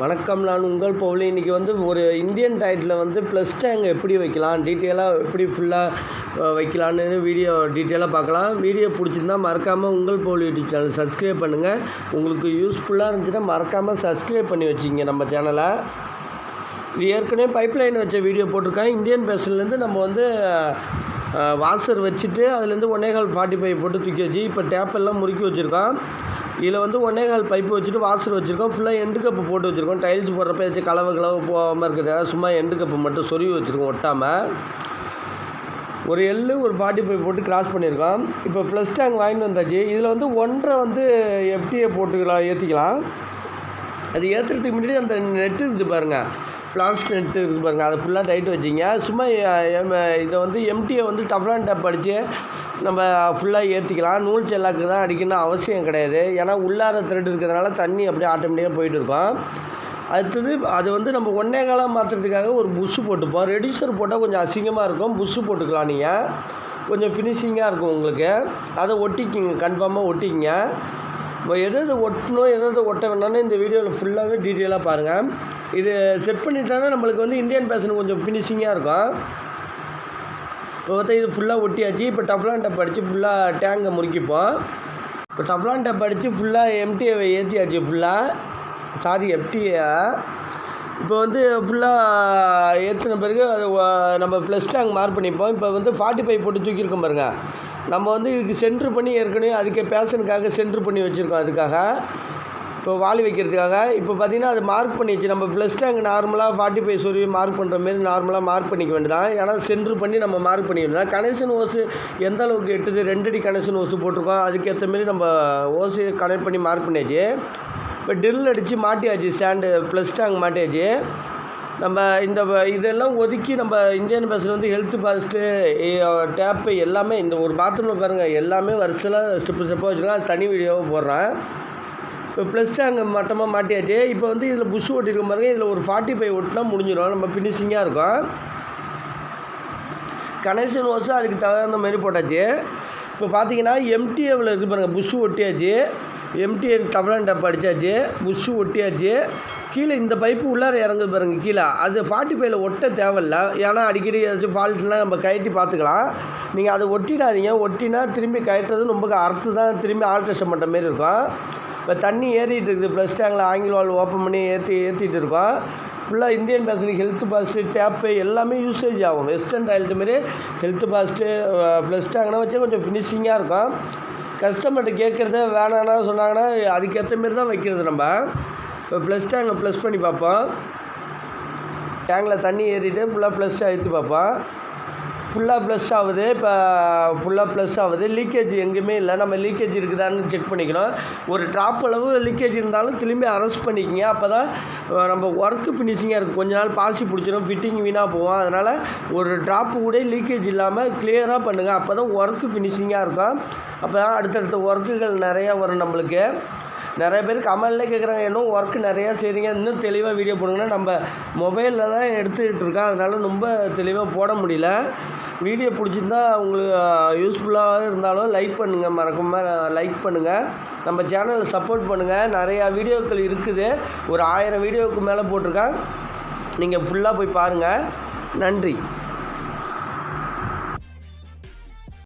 வணக்கம் நான் உங்கள் பவுலி. இன்றைக்கி வந்து ஒரு இந்தியன் டயட்டில் வந்து ப்ளஸ் டேங் எப்படி வைக்கலாம்? டீட்டெயிலாக எப்படி ஃபுல்லாக வைக்கலான்னு வீடியோ டீட்டெயிலாக பார்க்கலாம். வீடியோ பிடிச்சிருந்தா மறக்காமல் உங்கள் பவுலி யூடியூப் சேனல் சப்ஸ்கிரைப் பண்ணுங்கள் உங்களுக்கு யூஸ்ஃபுல்லாக இருந்துச்சுன்னா மறக்காமல் சப்ஸ்கிரைப் பண்ணி வச்சுங்க நம்ம சேனலை இது ஏற்கனவே பைப் லைன் வச்ச வீடியோ போட்டிருக்கேன். இந்தியன் பேசன்லேருந்து நம்ம வந்து வாசர் வச்சுட்டு அதுலேருந்து ஒன்னேகால் ஃபார்ட்டி ஃபைவ் போட்டு தூக்கி வச்சு இப்போ டேப்பெல்லாம் முறுக்கி வச்சுருக்கோம். இதில் வந்து ஒன்னேகால் பைப்பு வச்சுட்டு வாஷர் வச்சுருக்கோம். ஃபுல்லாக எண்டு கப்பு போட்டு வச்சுருக்கோம். டைல்ஸ் போடுறப்ப ஏதாச்சும் கலவை கலவை போகாமல் இருக்குது. சும்மா எண்டு கப்பு மட்டும் சொருவி வச்சுருக்கோம் ஒட்டாமல் ஒரு எள்ளு ஒரு ஃபார்ட்டி ஃபைவ் போட்டு கிராஸ் பண்ணியிருக்கோம். இப்போ ப்ளஸ் டேங்க் வாங்கிட்டு வந்தாச்சு. இதில் வந்து ஒன்றரை வந்து எஃப்டிஏ போட்டுக்கலாம் ஏற்றிக்கலாம் அது ஏற்றுறதுக்கு முன்னாடி அந்த நெட்டு இருக்குது பாருங்கள் பிளாஸ்டிக் நெட்டு இருக்குது பாருங்கள் அதை ஃபுல்லாக டைட் வச்சிங்க. சும்மா இதை வந்து எம்டியை வந்து டப்ளான் டப் அடித்து நம்ம ஃபுல்லாக ஏற்றிக்கலாம் நூல் செல்லாக்கு தான் அடிக்கணும் அவசியம் கிடையாது. ஏன்னா உள்ளார த்ரெட் இருக்கிறதுனால தண்ணி அப்படியே ஆட்டோமேட்டிக்காக போயிட்டு இருக்கும். அடுத்தது அது வந்து நம்ம ஒன்றே காலம் மாற்றுறதுக்காக ஒரு புஷ்ஷு போட்டுப்போம். ரெடியூசர் போட்டால் கொஞ்சம் அசிங்கமாக இருக்கும். புஷ்ஷு போட்டுக்கலாம் நீங்கள் கொஞ்சம் ஃபினிஷிங்காக இருக்கும் உங்களுக்கு. அதை ஒட்டிக்கிங்க. கன்ஃபார்மாக ஒட்டிக்கிங்க. எது எது ஒட்டணும் எது எது ஒட்ட வேணாலும் இந்த வீடியோவில் ஃபுல்லாகவே டீட்டெயிலாக பாருங்கள் இது செட் பண்ணிட்டோன்னா நம்மளுக்கு வந்து இந்தியன் பேஷன் கொஞ்சம் ஃபினிஷிங்காக இருக்கும். இப்போ பார்த்தா இது ஃபுல்லாக ஒட்டியாச்சு. இப்போ டப்லான் டப் அடித்து ஃபுல்லாக டேங்கை முறுக்கிப்போம். இப்போ டப்லான் டப் அடித்து ஃபுல்லாக எம்டிஏ ஏற்றியாச்சு ஃபுல்லாக சாரி எஃப்டிஏ இப்போ வந்து ஃபுல்லாக ஏற்றின பிறகு அது நம்ம ப்ளஸ் டேங்க் மார்க் பண்ணிப்போம். இப்போ வந்து ஃபார்ட்டி ஃபைவ் போட்டு தூக்கியிருக்கோம் பாருங்கள் நம்ம வந்து இதுக்கு சென்ட்ரு பண்ணி ஏற்கனவே அதுக்கே பேஷனுக்காக சென்ட்ரு பண்ணி வச்சுருக்கோம் அதுக்காக. இப்போ வாலி வைக்கிறதுக்காக. இப்போ பார்த்திங்கன்னா அது மார்க் பண்ணிச்சு நம்ம ப்ளஸ் டேங்க் நார்மலாக ஃபார்ட்டி ஃபைவ் சொல்லி மார்க் பண்ணுற மாரி நார்மலாக மார்க் பண்ணிக்க வேண்டியதான் ஏன்னா சென்ட்ரு பண்ணி நம்ம மார்க் பண்ணிக்கலாம் கனெக்ஷன் ஓஸு எந்த அளவுக்கு எட்டுது? ரெண்டடி கனெக்ஷன் ஓஸு போட்டிருக்கோம். அதுக்கேற்ற மாரி நம்ம ஓஸு கனெக்ட் பண்ணி மார்க் பண்ணியாச்சு. இப்போ ட்ரில் அடித்து மாட்டியாச்சு ஸ்டாண்டு ப்ளஸ் டேங்க் மாட்டியாச்சு. நம்ம இந்த இதெல்லாம் ஒதுக்கி நம்ம இந்தியன் பஸ்ஸில் வந்து ஹெல்த் பாஸ்ட்டு டேப்பு எல்லாமே இந்த ஒரு பாத்ரூமில் பாருங்கள் எல்லாமே வருஷலாக ஸ்டெப்பு ஸ்டெப்பாக வச்சுருக்கோம் அது தனி வீடியோவாக போடுறேன். இப்போ ப்ளஸ் டேங்க் மட்டமாக மாட்டியாச்சு. இப்போ வந்து இதில் புஷ் ஓட்டிருக்க பாருங்க இதில் ஒரு ஃபார்ட்டி ஃபைவ் ஒட்டினா முடிஞ்சிடும் நம்ம ஃபினிஷிங்காக இருக்கும். கனெக்ஷன் ஓஸு அதுக்கு தகுந்த மாதிரி போட்டாச்சு. இப்போ பார்த்தீங்கன்னா எம்டிஏவில் இருக்குது பாருங்கள் புஷ்ஷு ஒட்டியாச்சு எம்டிஎன் டபுளான் டப் அடித்தாச்சு புஷ்ஷு ஒட்டியாச்சு. கீழே இந்த பைப்பு உள்ளார இறங்குது பாருங்கள் கீழே. அது ஃபார்ட்டி ஃபைவ்ல ஒட்ட தேவையில்ல. ஏன்னா அடிக்கடி ஏதாச்சும் ஃபால்ட்லாம் நம்ம கயட்டி பார்த்துக்கலாம். நீங்கள் அதை ஒட்டிடாதீங்க. ஒட்டினா திரும்பி கயட்டுறது ரொம்ப அறுத்து தான் திரும்பி ஆல்ட்ரேஷன் பண்ணுற மாரி இருக்கும். இப்போ தண்ணி ஏறிட்டு இருக்குது. ப்ளஸ் டேங்கில் ஆங்கில வால் ஓப்பன் பண்ணி ஏற்றி ஏற்றிட்டு இருக்கோம். ஃபுல்லாக இந்தியன் பேசனுக்கு ஹெல்த் பாஸ்ட்டு டேப்பு எல்லாமே யூசேஜ் ஆகும். வெஸ்டர்ன் டாய்லெட் மாரி ஹெல்த் பாஸ்ட்டு ப்ளஸ் டேங்க்னா வச்சு கொஞ்சம் ஃபினிஷிங்காக இருக்கும். கஸ்டமர்கிட்ட கேட்குறத வேணான்னா சொன்னாங்கன்னா அதுக்கேற்ற மாரி தான் வைக்கிறது நம்ம. இப்போ ப்ளஸ் டேங்கை ப்ளஸ் பண்ணி பார்ப்போம். டேங்கில் தண்ணி ஏறிட்டு ஃபுல்லாக ப்ளஸ் அழுத்தி பார்ப்போம். ஃபுல்லாக ப்ளஸ் ஆகுது. இப்போ ஃபுல்லாக ப்ளஸ் ஆகுது. லீக்கேஜ் எங்கேயுமே இல்லை. நம்ம லீக்கேஜ் இருக்குதான்னு செக் பண்ணிக்கணும். ஒரு ட்ராப் அளவு லீக்கேஜ் இருந்தாலும் திரும்பி அரெஸ்ட் பண்ணிக்கங்க. அப்போ தான் நம்ம ஒர்க்கு ஃபினிஷிங்காக இருக்கும். கொஞ்ச நாள் பாசி பிடிச்சிடும் ஃபிட்டிங் வீணாக போவோம் அதனால் ஒரு ட்ராப்பு கூட லீக்கேஜ் இல்லாமல் கிளியராக பண்ணுங்கள் அப்போ தான் ஒர்க்கு ஃபினிஷிங்காக இருக்கும். அப்போ தான் அடுத்தடுத்த ஒர்க்குகள் நிறையா வரும் நம்மளுக்கு. நிறைய பேர் கமல்லே கேட்குறாங்க இன்னும் ஒர்க்கு நிறையா செய்கிறீங்க இன்னும் தெளிவாக வீடியோ போடுங்கன்னா நம்ம மொபைலில் தான் எடுத்துக்கிட்டு இருக்கோம். அதனால் ரொம்ப தெளிவாக போட முடியல. வீடியோ பிடிச்சிருந்தா உங்களுக்கு யூஸ்ஃபுல்லாக இருந்தாலும் லைக் பண்ணுங்கள் மறக்காமல் லைக் பண்ணுங்கள் நம்ம சேனலை சப்போர்ட் பண்ணுங்கள் நிறையா வீடியோக்கள் இருக்குது. ஒரு ஆயிரம் வீடியோவுக்கு மேலே போட்டிருக்கேன் நீங்கள் ஃபுல்லாக போய் பாருங்கள் நன்றி.